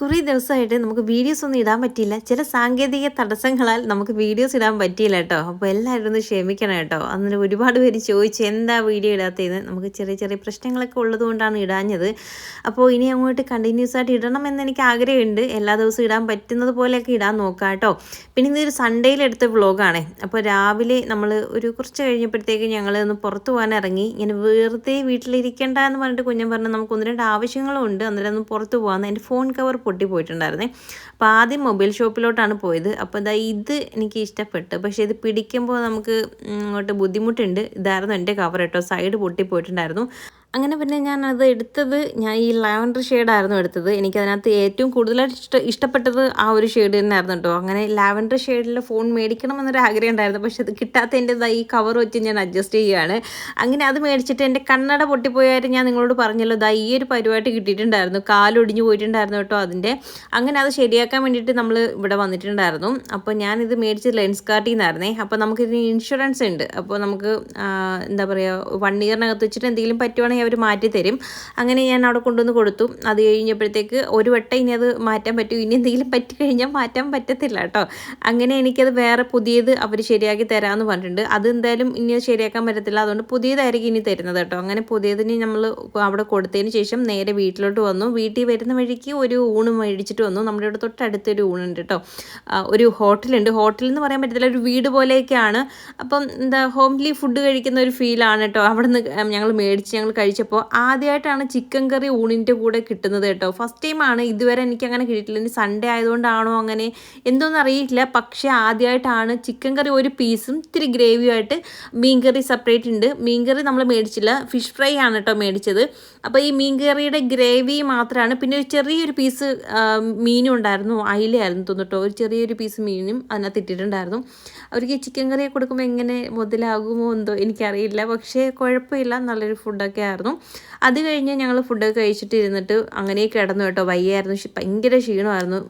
കുറേ ദിവസമായിട്ട് നമുക്ക് വീഡിയോസ് ഒന്നും ഇടാൻ പറ്റിയില്ല. ചില സാങ്കേതിക തടസ്സങ്ങളാൽ നമുക്ക് വീഡിയോസ് ഇടാൻ പറ്റിയില്ല കേട്ടോ. അപ്പോൾ എല്ലാവരും ഒന്ന് ക്ഷമിക്കണം കേട്ടോ. അന്നേരം ഒരുപാട് പേര് ചോദിച്ചു എന്താ വീഡിയോ ഇടാത്തത് നമുക്ക് ചെറിയ ചെറിയ പ്രശ്നങ്ങളൊക്കെ ഉള്ളതുകൊണ്ടാണ് ഇടാഞ്ഞത്. അപ്പോൾ ഇനി അങ്ങോട്ട് കണ്ടിന്യൂസ് ആയിട്ട് ഇടണം എന്ന് എനിക്ക് ആഗ്രഹമുണ്ട്. എല്ലാ ദിവസവും ഇടാൻ പറ്റുന്നത് പോലെയൊക്കെ ഇടാൻ നോക്കാം കേട്ടോ. പിന്നെ ഇന്നൊരു സൺഡേയിൽ എടുത്ത വ്ളോഗാണ് അപ്പോൾ രാവിലെ നമ്മൾ ഒരു കുറച്ച് കഴിഞ്ഞപ്പോഴത്തേക്ക് ഞങ്ങൾ ഒന്ന് പുറത്തു പോകാൻ ഇറങ്ങി. ഇങ്ങനെ വെറുതെ വീട്ടിലിരിക്കേണ്ട എന്ന് പറഞ്ഞിട്ട് കുഞ്ഞൻ പറഞ്ഞു നമുക്ക് ഒന്ന് രണ്ട് ആവശ്യങ്ങളും ഉണ്ട്. അന്നേരം ഒന്ന് പുറത്ത് പോകാമെന്ന്. എന്റെ ഫോൺ കവർ പൊട്ടി പോയിട്ടുണ്ടായിരുന്നേ അപ്പോൾ ആദ്യം മൊബൈൽ ഷോപ്പിലോട്ടാണ് പോയത്. അപ്പോൾ ഇതാ ഇത് എനിക്ക് ഇഷ്ടപ്പെട്ടു. പക്ഷേ ഇത് പിടിക്കുമ്പോൾ നമുക്ക് ഇങ്ങോട്ട് ബുദ്ധിമുട്ടുണ്ട്. ഇതായിരുന്നു എന്റെ കവർ കേട്ടോ. സൈഡ് പൊട്ടി പോയിട്ടുണ്ടായിരുന്നു അങ്ങനെ പിന്നെ ഞാൻ അത് എടുത്തത് ഞാൻ ഈ ലാവൻഡർ ഷെയ്ഡായിരുന്നു എടുത്തത്. എനിക്കതിനകത്ത് ഏറ്റവും കൂടുതലായിട്ട് ഇഷ്ട ഇഷ്ടപ്പെട്ടത് ആ ഒരു ഷെയ്ഡ് തന്നെയായിരുന്നു കേട്ടോ അങ്ങനെ ലാവൻഡർ ഷെയ്ഡിൽ ഫോൺ മേടിക്കണം എന്നൊരു ആഗ്രഹം ഉണ്ടായിരുന്നു പക്ഷെ അത് കിട്ടാത്തതിന്റെ ഈ കവർ വെച്ച് ഞാൻ അഡ്ജസ്റ്റ് ചെയ്യുകയാണ്. അങ്ങനെ അത് മേടിച്ചിട്ട് എന്റെ കണ്ണട പൊട്ടിപ്പോയായിട്ട് ഞാൻ നിങ്ങളോട് പറഞ്ഞല്ലോ ദാ ഈ ഒരു പരിപാടി കിട്ടിയിട്ടുണ്ടായിരുന്നു. കാലൊടിഞ്ഞു പോയിട്ടുണ്ടായിരുന്നു കേട്ടോ അതിന്റെ. അങ്ങനെ അത് ശരിയാക്കാൻ വേണ്ടിയിട്ട് നമ്മൾ ഇവിടെ വന്നിട്ടുണ്ടായിരുന്നു. അപ്പോൾ ഞാനിത് മേടിച്ചത് ലെൻസ് കാർട്ടിൽ നിന്നായിരുന്നേ അപ്പോൾ നമുക്കിതിന് ഇൻഷുറൻസ് ഉണ്ട്. അപ്പോൾ നമുക്ക് എന്താ പറയുക വൺ ഇയറിനകത്ത് വെച്ചിട്ട് എന്തെങ്കിലും പറ്റുവാണെങ്കിൽ അവർ മാറ്റി തരും. അങ്ങനെ ഞാൻ അവിടെ കൊണ്ടുവന്ന് കൊടുത്തു. അത് കഴിഞ്ഞപ്പോഴത്തേക്ക് ഒരു വട്ടം ഇനി അത് മാറ്റാൻ പറ്റൂ. ഇനി എന്തെങ്കിലും പറ്റി കഴിഞ്ഞാൽ മാറ്റാൻ പറ്റത്തില്ല കേട്ടോ. അങ്ങനെ എനിക്കത് വേറെ പുതിയത് അവർ ശരിയാക്കി തരാമെന്ന് പറഞ്ഞിട്ടുണ്ട്. അത് എന്തായാലും ഇനി അത് ശരിയാക്കാൻ പറ്റത്തില്ല. അതുകൊണ്ട് പുതിയതായിരിക്കും ഇനി തരുന്നത് കേട്ടോ. അങ്ങനെ പുതിയതിന് നമ്മൾ അവിടെ കൊടുത്തതിന് ശേഷം നേരെ വീട്ടിലോട്ട് വന്നു. വീട്ടിൽ വരുന്ന വഴിക്ക് ഒരു ഊണ് മേടിച്ചിട്ട് വന്നു. നമ്മുടെ ഇവിടെ തൊട്ടടുത്തൊരു ഊണുണ്ട് കേട്ടോ. ഒരു ഹോട്ടലുണ്ട്. ഹോട്ടൽ എന്ന് പറയാൻ പറ്റത്തില്ല. ഒരു വീട് പോലെയൊക്കെയാണ്. അപ്പം എന്താ ഹോംലി ഫുഡ് കഴിക്കുന്ന ഒരു ഫീലാണ് കേട്ടോ. അവിടെ നിന്ന് ഞങ്ങൾ മേടിച്ച് ഞങ്ങൾ കഴിച്ചപ്പോൾ ആദ്യമായിട്ടാണ് ചിക്കൻ കറി ഊണിന്റെ കൂടെ കിട്ടുന്നത് കേട്ടോ. ഫസ്റ്റ് ടൈമാണ് ഇതുവരെ എനിക്ക് അങ്ങനെ കിട്ടിയിട്ടില്ല. ഇനി സൺഡേ ആയതുകൊണ്ടാണോ അങ്ങനെ എന്തോന്നും അറിയില്ല പക്ഷേ ആദ്യമായിട്ടാണ് ചിക്കൻ കറി ഒരു പീസും ഇത്തിരി ഗ്രേവിയുമായിട്ട് മീൻ കറി സെപ്പറേറ്റ് ഉണ്ട്. മീൻ കറി നമ്മൾ മേടിച്ചില്ല. ഫിഷ് ഫ്രൈ ആണ് കേട്ടോ മേടിച്ചത്. അപ്പോൾ ഈ മീൻ കറിയുടെ ഗ്രേവി മാത്രമാണ് പിന്നെ ഒരു ചെറിയൊരു പീസ് മീനും ഉണ്ടായിരുന്നു. അയിലയായിരുന്നു തോന്നിട്ടോ ഒരു ചെറിയൊരു പീസ് മീനും അതിനകത്ത് ഇട്ടിട്ടുണ്ടായിരുന്നു. അവർക്ക് ഈ ചിക്കൻ കറിയൊക്കെ കൊടുക്കുമ്പോൾ എങ്ങനെ മുതലാകുമോ എന്തോ എനിക്കറിയില്ല. പക്ഷേ കുഴപ്പമില്ല. നല്ലൊരു ഫുഡൊക്കെ ആയിരുന്നു. അത് കഴിഞ്ഞ് ഞങ്ങൾ ഫുഡൊക്കെ കഴിച്ചിട്ട് ഇരുന്നിട്ട് അങ്ങനെ കിടന്നു കേട്ടോ. വയ്യായിരുന്നു ഭയങ്കര ക്ഷീണമായിരുന്നു.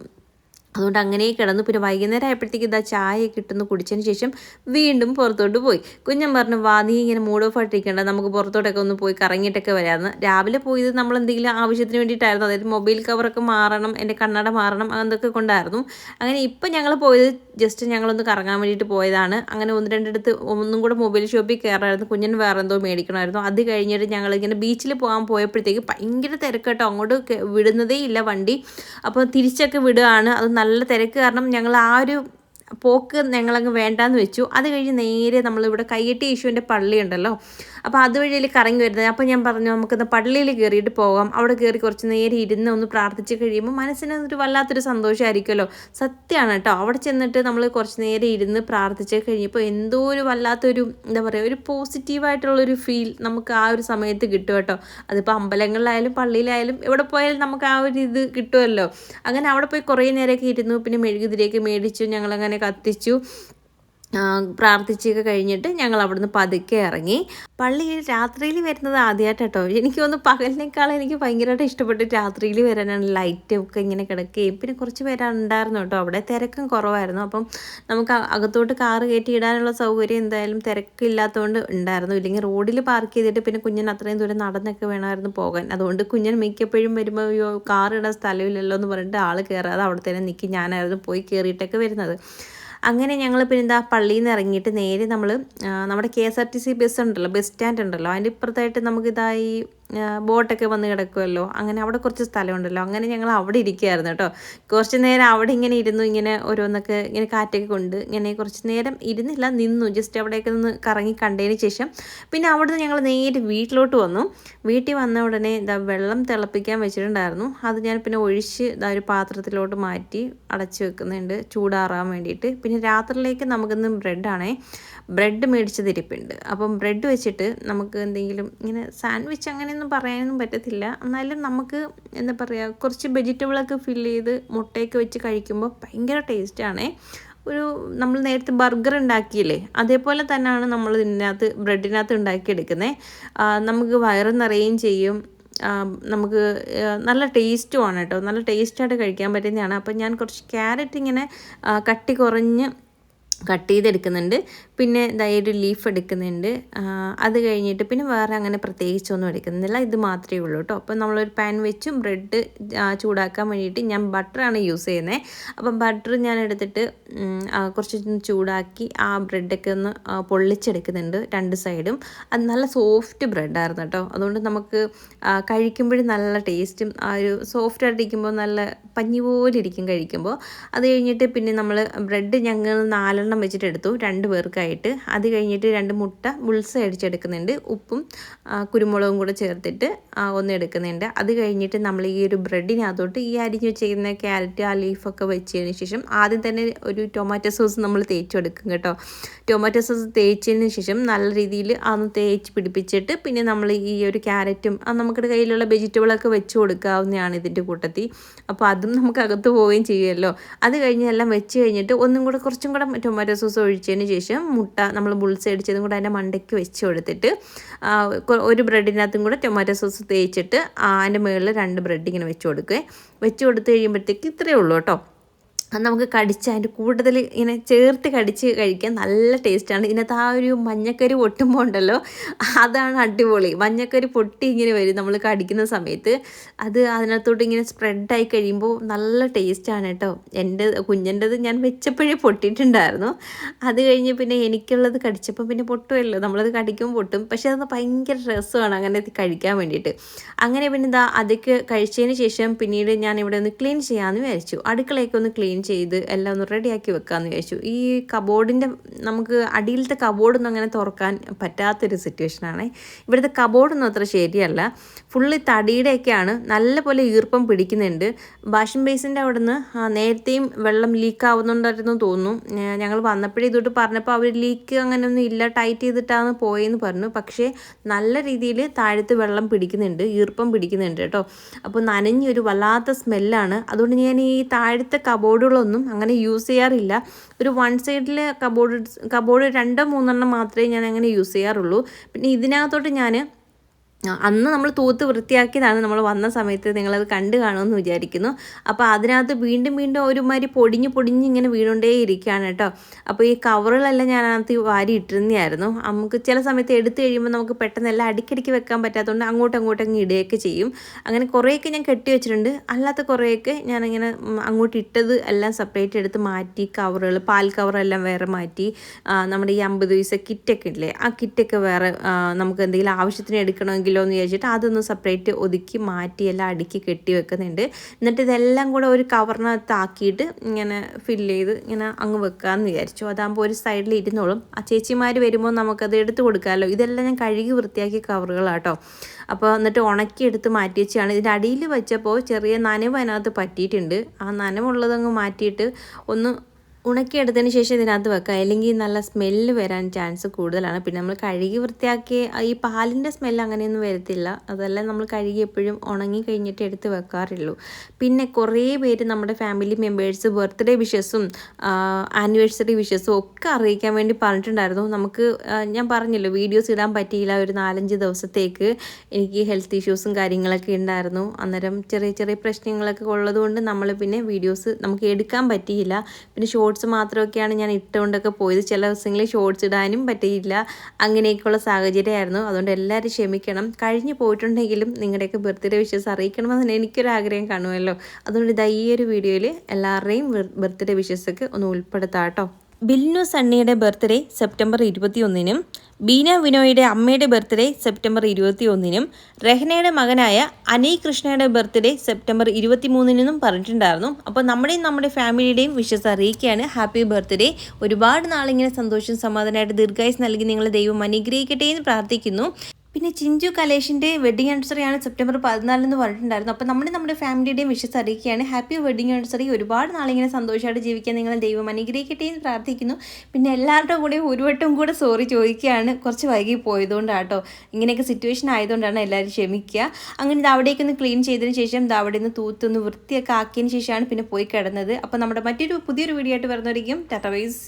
അതുകൊണ്ട് അങ്ങനെ കിടന്നു. പിന്നെ വൈകുന്നേരം ആയപ്പോഴത്തേക്ക് ഇതാ ചായ കിട്ടുന്നു കുടിച്ചതിന് ശേഷം വീണ്ടും പുറത്തോട്ട് പോയി. കുഞ്ഞൻ പറഞ്ഞു വാ നീ ഇങ്ങനെ മൂഡ് ഓഫ് ആയിട്ടിരിക്കേണ്ട. നമുക്ക് പുറത്തോട്ടൊക്കെ ഒന്ന് പോയി കറങ്ങിയിട്ടൊക്കെ വരാമെന്ന് രാവിലെ പോയത് നമ്മൾ എന്തെങ്കിലും ആവശ്യത്തിന് വേണ്ടിയിട്ടായിരുന്നു. അതായത് മൊബൈൽ കവറൊക്കെ മാറണം എന്റെ കണ്ണട മാറണം അതൊക്കെ കൊണ്ടായിരുന്നു. അങ്ങനെ ഇപ്പം ഞങ്ങൾ പോയത് ജസ്റ്റ് ഞങ്ങളൊന്ന് കറങ്ങാൻ വേണ്ടിയിട്ട് പോയതാണ്. അങ്ങനെ ഒന്ന് രണ്ടിടത്ത് ഒന്നും കൂടെ മൊബൈൽ ഷോപ്പിൽ കയറായിരുന്നു കുഞ്ഞൻ വേറെ എന്തോ മേടിക്കണമായിരുന്നു. അത് കഴിഞ്ഞിട്ട് ഞങ്ങളിങ്ങനെ ബീച്ചിൽ പോകാൻ പോയപ്പോഴത്തേക്ക് ഭയങ്കര തിരക്കേട്ടോ. അങ്ങോട്ട് വിടുന്നതേ ഇല്ല വണ്ടി. അപ്പോൾ തിരിച്ചൊക്കെ വിടുകയാണ്. അത് നല്ല തിരക്ക് കാരണം ഞങ്ങൾ ആ ഒരു പോക്ക് ഞങ്ങളങ്ങ് വേണ്ടാന്ന് വെച്ചു. അത് കഴിഞ്ഞ് നേരെ നമ്മളിവിടെ കയ്യെട്ടി യേശുവിന്റെ പള്ളി ഉണ്ടല്ലോ. അപ്പോൾ അതുവഴിയിൽ കറങ്ങി വരുന്നത്. അപ്പോൾ ഞാൻ പറഞ്ഞു നമുക്കിന്ന് പള്ളിയിൽ കയറിയിട്ട് പോകാം. അവിടെ കയറി കുറച്ച് നേരെ ഇരുന്ന് ഒന്ന് പ്രാർത്ഥിച്ച് കഴിയുമ്പോൾ മനസ്സിന് ഒരു വല്ലാത്തൊരു സന്തോഷമായിരിക്കുമല്ലോ സത്യമാണ് കേട്ടോ. അവിടെ ചെന്നിട്ട് നമ്മൾ കുറച്ച് നേരെ ഇരുന്ന് പ്രാർത്ഥിച്ച് കഴിഞ്ഞപ്പോൾ എന്തോ ഒരു വല്ലാത്തൊരു എന്താ പറയുക ഒരു പോസിറ്റീവായിട്ടുള്ളൊരു ഫീൽ നമുക്ക് ആ ഒരു സമയത്ത് കിട്ടും കേട്ടോ. അതിപ്പോൾ അമ്പലങ്ങളിലായാലും പള്ളിയിലായാലും എവിടെ പോയാലും നമുക്ക് ആ ഒരു ഇത് കിട്ടുമല്ലോ. അങ്ങനെ അവിടെ പോയി കുറേ നേരമൊക്കെ ഇരുന്നു. പിന്നെ മെഴുകുതിരിയൊക്കെ മേടിച്ചു. ഞങ്ങളങ്ങനെ കത്തിച്ചു. പ്രാർത്ഥിച്ചൊക്കെ കഴിഞ്ഞിട്ട് ഞങ്ങൾ അവിടുന്ന് പതുക്കെ ഇറങ്ങി. പള്ളിയിൽ രാത്രിയിൽ വരുന്നത് ആദ്യമായിട്ട് എനിക്ക് തോന്നുന്നു പകലിനേക്കാളും എനിക്ക് ഭയങ്കരമായിട്ട് ഇഷ്ടപ്പെട്ട് രാത്രിയിൽ വരാനാണ്. ലൈറ്റ് ഒക്കെ ഇങ്ങനെ കിടക്കുകയും പിന്നെ കുറച്ച് പേരുണ്ടായിരുന്നു കേട്ടോ. അവിടെ തിരക്കും കുറവായിരുന്നു. അപ്പം നമുക്ക് അകത്തോട്ട് കാറ് കയറ്റി ഇടാനുള്ള സൗകര്യം എന്തായാലും തിരക്കില്ലാത്തതുകൊണ്ട് ഉണ്ടായിരുന്നു. ഇല്ലെങ്കിൽ റോഡിൽ പാർക്ക് ചെയ്തിട്ട് പിന്നെ കുഞ്ഞൻ അത്രയും ദൂരം നടന്നൊക്കെ വേണമായിരുന്നു പോകാൻ. അതുകൊണ്ട് കുഞ്ഞൻ മിക്കപ്പോഴും വരുമ്പോൾ അയ്യോ കാറിടാൻ സ്ഥലമില്ലല്ലോ എന്ന് പറഞ്ഞിട്ട് ആൾ കയറാതെ അവിടെ തന്നെ നിൽക്കി ഞാനായിരുന്നു പോയി കയറിയിട്ടൊക്കെ വരുന്നത്. അങ്ങനെ ഞങ്ങൾ പിന്നെ എന്താ പള്ളിയിൽ നിന്ന് ഇറങ്ങിയിട്ട് നേരെ നമ്മൾ നമ്മുടെ K S R T C bus ഉണ്ടല്ലോ ബസ് സ്റ്റാൻഡ് ഉണ്ടല്ലോ അതിന്റെ ഇപ്പുറത്തായിട്ട് നമുക്ക് ഇതായി ബോട്ടൊക്കെ വന്ന് കിടക്കുമല്ലോ അങ്ങനെ അവിടെ കുറച്ച് സ്ഥലമുണ്ടല്ലോ. അങ്ങനെ ഞങ്ങൾ അവിടെ ഇരിക്കുകയായിരുന്നു കേട്ടോ. കുറച്ച് നേരം അവിടെ ഇങ്ങനെ ഇരുന്നു ഇങ്ങനെ ഓരോന്നൊക്കെ ഇങ്ങനെ കാറ്റൊക്കെ കൊണ്ട് ഇങ്ങനെ കുറച്ച് നേരം ഇരുന്നില്ല നിന്നു. ജസ്റ്റ് അവിടെയൊക്കെ നിന്ന് കറങ്ങി കണ്ടതിന് ശേഷം പിന്നെ അവിടെ നിന്ന് ഞങ്ങൾ നേരെ വീട്ടിലോട്ട് വന്നു. വീട്ടിൽ വന്ന ഉടനെ ഇതാ വെള്ളം തിളപ്പിക്കാൻ വെച്ചിട്ടുണ്ടായിരുന്നു. അത് ഞാൻ പിന്നെ ഒഴിച്ച് ഇതാ ഒരു പാത്രത്തിലോട്ട് മാറ്റി അടച്ചു വെക്കുന്നുണ്ട് ചൂടാറാൻ വേണ്ടിയിട്ട്. പിന്നെ രാത്രിയിലേക്ക് നമുക്കിന്ന് ബ്രെഡാണേ. ബ്രെഡ് മേടിച്ചതിരിപ്പുണ്ട്. അപ്പം ബ്രെഡ് വെച്ചിട്ട് നമുക്ക് എന്തെങ്കിലും ഇങ്ങനെ സാൻഡ്വിച്ച് അങ്ങനെയൊന്നും പറയാനൊന്നും പറ്റത്തില്ല. എന്നാലും നമുക്ക് എന്താ പറയുക കുറച്ച് വെജിറ്റബിളൊക്കെ ഫിൽ ചെയ്ത് മുട്ടയൊക്കെ വെച്ച് കഴിക്കുമ്പോൾ ഭയങ്കര ടേസ്റ്റാണേ ഒരു നമ്മൾ നേരത്തെ ബർഗർ ഉണ്ടാക്കിയില്ലേ അതേപോലെ തന്നെയാണ് നമ്മൾ ഇതിനകത്ത് ബ്രെഡിനകത്ത് ഉണ്ടാക്കിയെടുക്കുന്നത് നമുക്ക് വയറ് നിറയുകയും ചെയ്യും. നമുക്ക് നല്ല നല്ല ടേസ്റ്റുമാണ് കേട്ടോ. നല്ല ടേസ്റ്റായിട്ട് കഴിക്കാൻ പറ്റുന്നതാണ്. അപ്പം ഞാൻ കുറച്ച് ക്യാരറ്റ് ഇങ്ങനെ കട്ടി കുറഞ്ഞ് കട്ട് ചെയ്തെടുക്കുന്നുണ്ട്. പിന്നെ ഒരു ലീഫ് എടുക്കുന്നുണ്ട്. അത് കഴിഞ്ഞിട്ട് പിന്നെ വേറെ അങ്ങനെ പ്രത്യേകിച്ചൊന്നും എടുക്കുന്നില്ല. ഇത് മാത്രമേ ഉള്ളൂ കേട്ടോ. അപ്പോൾ നമ്മളൊരു പാൻ വെച്ചും ബ്രെഡ് ചൂടാക്കാൻ വേണ്ടിയിട്ട് ഞാൻ ബട്ടറാണ് യൂസ് ചെയ്യുന്നത് അപ്പം ബട്ടർ ഞാൻ എടുത്തിട്ട് കുറച്ച് ചൂടാക്കി ആ ബ്രെഡൊക്കെ ഒന്ന് പൊള്ളിച്ചെടുക്കുന്നുണ്ട് രണ്ട് സൈഡും അത് നല്ല സോഫ്റ്റ് ബ്രെഡായിരുന്നു കേട്ടോ. അതുകൊണ്ട് നമുക്ക് കഴിക്കുമ്പോഴും നല്ല ടേസ്റ്റും ആ ഒരു സോഫ്റ്റ് ആയിട്ടിരിക്കുമ്പോൾ നല്ല പഞ്ഞി പോലെ ഇരിക്കും കഴിക്കുമ്പോൾ. അത് കഴിഞ്ഞിട്ട് പിന്നെ നമ്മൾ ബ്രെഡ് ഞങ്ങൾ നാലെണ്ണം വെച്ചിട്ട് എടുത്തു. രണ്ട് പേർക്കായിട്ട് അത് കഴിഞ്ഞിട്ട് രണ്ട് മുട്ട ബുൾസ് അടിച്ചെടുക്കുന്നുണ്ട് ഉപ്പും കുരുമുളകും കൂടെ ചേർത്തിട്ട് ഒന്ന് എടുക്കുന്നുണ്ട്. അത് കഴിഞ്ഞിട്ട് നമ്മൾ ഈ ഒരു ബ്രെഡിനകത്തോട്ട് ഈ അരിഞ്ഞ് വെച്ചിരിക്കുന്ന ക്യാരറ്റ് ആ ലീഫൊക്കെ വെച്ചതിന് ശേഷം ആദ്യം തന്നെ ഒരു ടൊമാറ്റോ സോസ് നമ്മൾ തേച്ചെടുക്കും കേട്ടോ. ടൊമാറ്റോ സോസ് തേച്ചതിന് ശേഷം നല്ല രീതിയിൽ അതൊന്ന് തേച്ച് പിടിപ്പിച്ചിട്ട് പിന്നെ നമ്മൾ ഈ ഒരു ക്യാരറ്റും നമുക്കിടെ കയ്യിലുള്ള വെജിറ്റബിളൊക്കെ വെച്ച് കൊടുക്കാവുന്നതാണ് ഇതിന്റെ കൂട്ടത്തിൽ. അപ്പോൾ അതും നമുക്ക് അകത്ത് പോവുകയും ചെയ്യുമല്ലോ. അത് കഴിഞ്ഞ് എല്ലാം വെച്ച് കഴിഞ്ഞിട്ട് ഒന്നും കൂടെ കുറച്ചും കൂടെ ടൊമാറ്റോ സോസ് ഒഴിച്ചതിന് ശേഷം മുട്ട നമ്മൾ ബുൾസ് അടിച്ചതും കൂടെ അതിന്റെ മണ്ടയ്ക്ക് വെച്ച് കൊടുത്തിട്ട് ഒരു ബ്രെഡിനകത്തും കൂടെ ടൊമാറ്റോ സോസ് തേച്ചിട്ട് അതിന്റെ മുകളിൽ രണ്ട് ബ്രെഡ് ഇങ്ങനെ വെച്ച് കൊടുക്കുക വെച്ച് കൊടുത്ത് കഴിയുമ്പോഴത്തേക്ക് ഇത്രയേ ഉള്ളൂ കേട്ടോ. അത് നമുക്ക് കടിച്ച് അതിന്റെ കൂടുതൽ ഇങ്ങനെ ചേർത്ത് കടിച്ച് കഴിക്കാൻ നല്ല ടേസ്റ്റാണ്. ഇതിനകത്ത് ആ ഒരു മഞ്ഞക്കരി പൊട്ടുമ്പോൾ ഉണ്ടല്ലോ അതാണ് അടിപൊളി. മഞ്ഞക്കരി പൊട്ടി ഇങ്ങനെ വരും നമ്മൾ കടിക്കുന്ന സമയത്ത്. അത് അതിനകത്തോട്ട് ഇങ്ങനെ സ്പ്രെഡായി കഴിയുമ്പോൾ നല്ല ടേസ്റ്റാണ് കേട്ടോ. എന്റെ കുഞ്ഞന്റെത് ഞാൻ വെച്ചപ്പോഴേ പൊട്ടിയിട്ടുണ്ടായിരുന്നു. അത് കഴിഞ്ഞ് പിന്നെ എനിക്കുള്ളത് കടിച്ചപ്പോൾ പിന്നെ പൊട്ടുമല്ലോ നമ്മളത് കടിക്കുമ്പോൾ പൊട്ടും. പക്ഷേ അത് ഭയങ്കര രസമാണ് അങ്ങനെ കഴിക്കാൻ വേണ്ടിയിട്ട്. അങ്ങനെ പിന്നെ ഇതാ അതൊക്കെ കഴിച്ചതിന് ശേഷം പിന്നീട് ഞാൻ ഇവിടെ ഒന്ന് ക്ലീൻ ചെയ്യാമെന്ന് വിചാരിച്ചു. അടുക്കളയൊക്കെ ഒന്ന് ക്ലീൻ ചെയ്ത് എല്ലാം ഒന്ന് റെഡിയാക്കി വെക്കാമെന്ന് വിചാരിച്ചു. ഈ കബോർഡിന്റെ നമുക്ക് അടിയിലത്തെ കബോർഡൊന്നും അങ്ങനെ തുറക്കാൻ പറ്റാത്തൊരു സിറ്റുവേഷനാണ്. ഇവിടുത്തെ കബോർഡൊന്നും അത്ര ശരിയല്ല. ഫുള്ള് തടിയുടെയൊക്കെയാണ്. നല്ലപോലെ ഈർപ്പം പിടിക്കുന്നുണ്ട്. വാഷിംഗ് ബേസിന്റെ അവിടെ നിന്ന് നേരത്തെയും വെള്ളം ലീക്ക് ആവുന്നുണ്ടായിരുന്നു തോന്നുന്നു. ഞങ്ങൾ വന്നപ്പോഴേ ഇതോട്ട് പറഞ്ഞപ്പോൾ അവർ ലീക്ക് അങ്ങനെയൊന്നും ഇല്ല ടൈറ്റ് ചെയ്തിട്ടാണ് പോയെന്ന് പറഞ്ഞു. പക്ഷേ നല്ല രീതിയിൽ താഴത്ത് വെള്ളം പിടിക്കുന്നുണ്ട് ഈർപ്പം പിടിക്കുന്നുണ്ട് കേട്ടോ. അപ്പോൾ നനഞ്ഞൊരു വല്ലാത്ത സ്മെല്ലാണ് അതുകൊണ്ട് ഞാൻ ഈ താഴത്തെ കബോർഡുകളൊന്നും അങ്ങനെ യൂസ് ചെയ്യാറില്ല. ഒരു വൺ സൈഡിൽ കബോർഡ് കബോർഡ് രണ്ടോ മൂന്നെണ്ണം മാത്രമേ ഞാൻ അങ്ങനെ യൂസ് ചെയ്യാറുള്ളൂ. പിന്നെ ഇതിനകത്തോട്ട് ഞാൻ അന്ന് നമ്മൾ തൂത്ത് വൃത്തിയാക്കിയതാണ് നമ്മൾ വന്ന സമയത്ത് നിങ്ങളത് കണ്ടു കാണുമെന്ന് വിചാരിക്കുന്നു. അപ്പോൾ അതിനകത്ത് വീണ്ടും വീണ്ടും ഒരുമാതിരി പൊടിഞ്ഞ് പൊടിഞ്ഞ് ഇങ്ങനെ വീണുകൊണ്ടേ ഇരിക്കുകയാണ് കേട്ടോ. അപ്പോൾ ഈ കവറുകളെല്ലാം ഞാൻ അതിനകത്ത് വാരി ഇട്ടിരുന്നതായിരുന്നു. നമുക്ക് ചില സമയത്ത് എടുത്തു കഴിയുമ്പോൾ നമുക്ക് പെട്ടെന്ന് എല്ലാം അടിക്കടിക്ക് വെക്കാൻ പറ്റാത്തതുകൊണ്ട് അങ്ങോട്ടും അങ്ങോട്ടും അങ്ങ് ഇടുകയൊക്കെ ചെയ്യും. അങ്ങനെ കുറേയൊക്കെ ഞാൻ കെട്ടി വെച്ചിട്ടുണ്ട്. അല്ലാത്ത കുറേയൊക്കെ ഞാനിങ്ങനെ അങ്ങോട്ട് ഇട്ടത് എല്ലാം സെപ്പറേറ്റ് എടുത്ത് മാറ്റി കവറുകൾ പാൽ കവറെല്ലാം വേറെ മാറ്റി നമ്മുടെ ഈ അമ്പത് പൈസ കിറ്റൊക്കെ ഇല്ലേ ആ കിറ്റൊക്കെ വേറെ നമുക്ക് എന്തെങ്കിലും ആവശ്യത്തിന് എടുക്കണമെങ്കിലോ എന്ന് വിചാരിച്ചിട്ട് അതൊന്ന് സെപ്പറേറ്റ് ഒതുക്കി മാറ്റി എല്ലാം അടുക്കി കെട്ടി വെക്കുന്നുണ്ട്. എന്നിട്ട് ഇതെല്ലാം കൂടെ ഒരു കവറിനകത്താക്കിയിട്ട് ഇങ്ങനെ ഫില്ല് ചെയ്ത് ഇങ്ങനെ അങ്ങ് വെക്കാമെന്ന് വിചാരിച്ചു. അതാകുമ്പോൾ ഒരു സൈഡിൽ ഇരുന്നോളും. ആ ചേച്ചിമാർ വരുമ്പോൾ നമുക്കത് എടുത്ത് കൊടുക്കാമല്ലോ ഇതെല്ലാം ഞാൻ കഴുകി വൃത്തിയാക്കിയ കവറുകളാട്ടോ അപ്പോൾ എന്നിട്ട് ഉണക്കി എടുത്ത് മാറ്റി വെച്ചാണ്. ഇതിന്റെ അടിയിൽ വെച്ചപ്പോൾ ചെറിയ നനവ് അതിനകത്ത് പറ്റിയിട്ടുണ്ട്. ആ നനവുള്ളതങ്ങ് മാറ്റിയിട്ട് ഒന്ന് ഉണക്കിയെടുത്തതിന് ശേഷം ഇതിനകത്ത് വെക്കുക. അല്ലെങ്കിൽ നല്ല സ്മെല്ല് വരാൻ ചാൻസ് കൂടുതലാണ്. പിന്നെ നമ്മൾ കഴുകി വൃത്തിയാക്കി ഈ പാലിന്റെ സ്മെല്ല് അങ്ങനെയൊന്നും വരത്തില്ല. അതെല്ലാം നമ്മൾ കഴുകി എപ്പോഴും ഉണങ്ങി കഴിഞ്ഞിട്ട് എടുത്ത് വെക്കാറുള്ളൂ. പിന്നെ കുറേ പേര് നമ്മുടെ ഫാമിലി മെമ്പേഴ്സ് ബർത്ത്ഡേ വിഷസും ആനിവേഴ്സറി വിഷസും ഒക്കെ അറിയിക്കാൻ വേണ്ടി പറഞ്ഞിട്ടുണ്ടായിരുന്നു. നമുക്ക് ഞാൻ പറഞ്ഞല്ലോ വീഡിയോസ് ഇടാൻ പറ്റിയില്ല ഒരു നാലഞ്ച് ദിവസത്തേക്ക്. എനിക്ക് ഹെൽത്ത് ഇഷ്യൂസും കാര്യങ്ങളൊക്കെ ഉണ്ടായിരുന്നു. അന്നേരം ചെറിയ ചെറിയ പ്രശ്നങ്ങളൊക്കെ ഉള്ളതുകൊണ്ട് നമ്മൾ പിന്നെ വീഡിയോസ് നമുക്ക് എടുക്കാൻ പറ്റിയില്ല. പിന്നെ ഷോർട്സ് മാത്രമൊക്കെയാണ് ഞാൻ ഇട്ടുകൊണ്ടൊക്കെ പോയത്. ചില ദിവസങ്ങളിൽ ഷോർട്സ് ഇടാനും പറ്റിയില്ല. അങ്ങനെയൊക്കെയുള്ള സാഹചര്യമായിരുന്നു. അതുകൊണ്ട് എല്ലാവരും ക്ഷമിക്കണം. കഴിഞ്ഞു പോയിട്ടുണ്ടെങ്കിലും നിങ്ങളുടെയൊക്കെ ബർത്ത്ഡേ വിഷസ് അറിയിക്കണമെന്ന് എനിക്കൊരു ആഗ്രഹം കാണുമല്ലോ. അതുകൊണ്ട് ഇതാ ഈ ഒരു വീഡിയോയിൽ എല്ലാവരുടെയും ബർത്ത്ഡേ വിഷസൊക്കെ ഒന്ന് ഉൾപ്പെടുത്താം കേട്ടോ. ബിൽനു സണ്ണിയുടെ ബർത്ത്ഡേ സെപ്റ്റംബർ ഇരുപത്തി ഒന്നിനും ബീന വിനോയുടെ അമ്മയുടെ ബർത്ത്ഡേ സെപ്റ്റംബർ ഇരുപത്തി ഒന്നിനും രഹ്നയുടെ മകനായ അനി കൃഷ്ണയുടെ ബർത്ത്ഡേ സെപ്റ്റംബർ ഇരുപത്തി മൂന്നിനും പറഞ്ഞിട്ടുണ്ടായിരുന്നു. അപ്പോൾ നമ്മുടെയും നമ്മുടെ ഫാമിലിയുടെയും വിശ്വസ് അറിയിക്കുകയാണ്. Happy birthday. ഒരുപാട് നാളിങ്ങനെ സന്തോഷം സമാധാനമായിട്ട് ദീർഘായുസ് നൽകി നിങ്ങളെ ദൈവം അനുഗ്രഹിക്കട്ടെ എന്ന് പ്രാർത്ഥിക്കുന്നു. പിന്നെ ചിഞ്ചു കലേഷിന്റെ വെഡിങ് ആനിവേഴ്സറിയാണ് സെപ്റ്റംബർ പതിനാലിന് പറഞ്ഞിട്ടുണ്ടായിരുന്നു. അപ്പോൾ നമ്മുടെ നമ്മുടെ ഫാമിലിയുടെയും വിഷസ് അറിയിക്കുകയാണ്. ഹാപ്പി വെഡിങ് ആനിവേഴ്സറി ഒരുപാട് നാളിങ്ങനെ സന്തോഷമായിട്ട് ജീവിക്കാൻ നിങ്ങളെ ദൈവം അനുഗ്രഹിക്കട്ടെ എന്ന് പ്രാർത്ഥിക്കുന്നു. പിന്നെ എല്ലാവരുടെ കൂടെ ഒരു വട്ടം കൂടെ സോറി ചോദിക്കുകയാണ്. കുറച്ച് വൈകി പോയതുകൊണ്ടാട്ടോ. ഇങ്ങനെയൊക്കെ സിറ്റുവേഷൻ ആയതുകൊണ്ടാണ് എല്ലാവരും ക്ഷമിക്കുക. അങ്ങനെ ഇത് അവിടേക്ക് ക്ലീൻ ചെയ്തതിന് ശേഷം ഇത് അവിടെ നിന്ന് തൂത്തൊന്ന് വൃത്തിയൊക്കെ ആക്കിയതിന് ശേഷമാണ് പിന്നെ പോയി കിടന്നത്. അപ്പോൾ നമ്മുടെ മറ്റൊരു പുതിയൊരു വീഡിയോ ആയിട്ട് വരുന്നവരിക്കും ടാറ്റ വൈസ്